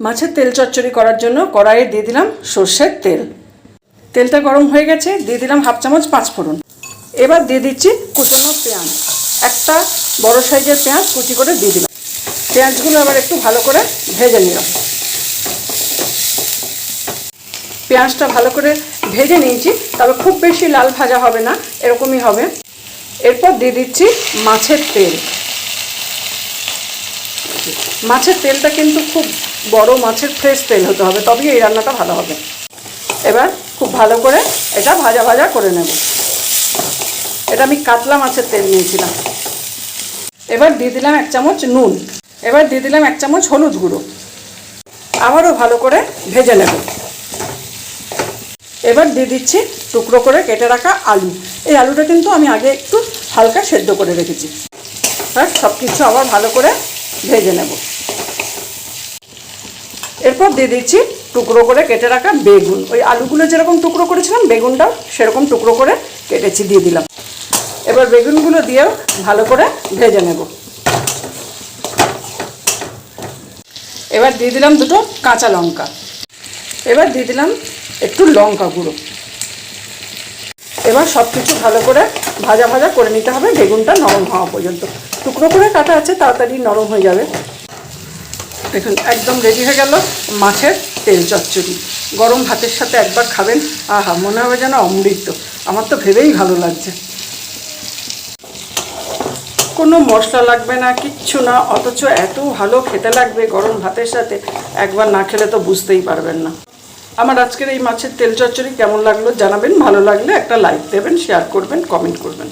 মাছের তেল চচ্চড়ি করার জন্য কড়াইয়ে দিয়ে দিলাম সর্ষের তেল। তেলটা গরম হয়ে গেছে, দিয়ে দিলাম হাফ চামচ পাঁচ ফোড়ন। এবার দিয়ে দিচ্ছি কুচনো পেঁয়াজ। একটা বড় সাইজের পেঁয়াজ কুচি করে দিয়ে দিলাম। পেঁয়াজগুলো আবার একটু ভালো করে ভেজে নিলাম। পেঁয়াজটা ভালো করে ভেজে নিয়েছি, তবে খুব বেশি লাল ভাজা হবে না, এরকমই হবে। এরপর দিয়ে দিচ্ছি মাছের তেল। মাছের তেলটা কিন্তু খুব বড় মাছের ফ্রেশ তেল হতে হবে, তবেই এই রান্নাটা ভালো হবে। এবার খুব ভালো করে এটা ভাজা ভাজা করে নেব। এটা আমি কাতলা মাছের তেল নিয়েছিলাম। এবার দিয়ে দিলাম এক চামচ নুন। এবার দিয়ে দিলাম এক চামচ হলুদ গুঁড়ো। আবারও ভালো করে ভেজে নেব। এবার দিয়ে দিচ্ছি টুকরো করে কেটে রাখা আলু। এই আলুটা কিন্তু আমি আগে একটু হালকা সেদ্ধ করে রেখেছি। সব কিছু আবার ভালো করে ভেজে নেব। এরপর দিয়ে দিচ্ছি টুকরো করে কেটে রাখা বেগুন। ওই আলুগুলো যেরকম টুকরো করেছিলাম, বেগুনটাও সেরকম টুকরো করে কেটেছি, দিয়ে দিলাম। এবার বেগুনগুলো দিয়েও ভালো করে ভেজে নেব। এবার দিয়ে দিলাম দুটো কাঁচা লঙ্কা। এবার দিয়ে দিলাম একটু লঙ্কা গুঁড়ো। এবার সব কিছু ভালো করে ভাজা ভাজা করে নিতে হবে, বেগুনটা নরম হওয়া পর্যন্ত। টুকরো করে কাটা আছে, তাড়াতাড়ি নরম হয়ে যাবে। দেখুন, একদম রেডি হয়ে গেল মাছের তেল চচ্চড়ি। গরম ভাতের সাথে একবার খাবেন, আহা, মনে হবে যেন অমৃত। আমার তো ভেবেই ভালো লাগছে। কোনো মশলা লাগবে না, কিচ্ছু না, অথচ এত ভালো খেতে লাগবে গরম ভাতের সাথে। একবার না খেলে তো বুঝতেই পারবেন না। আমার আজকের এই মাছের তেল চচ্চড়ি কেমন লাগল জানাবেন, ভালো লাগলে একটা লাইক দেবেন শেয়ার করবেন কমেন্ট করবেন।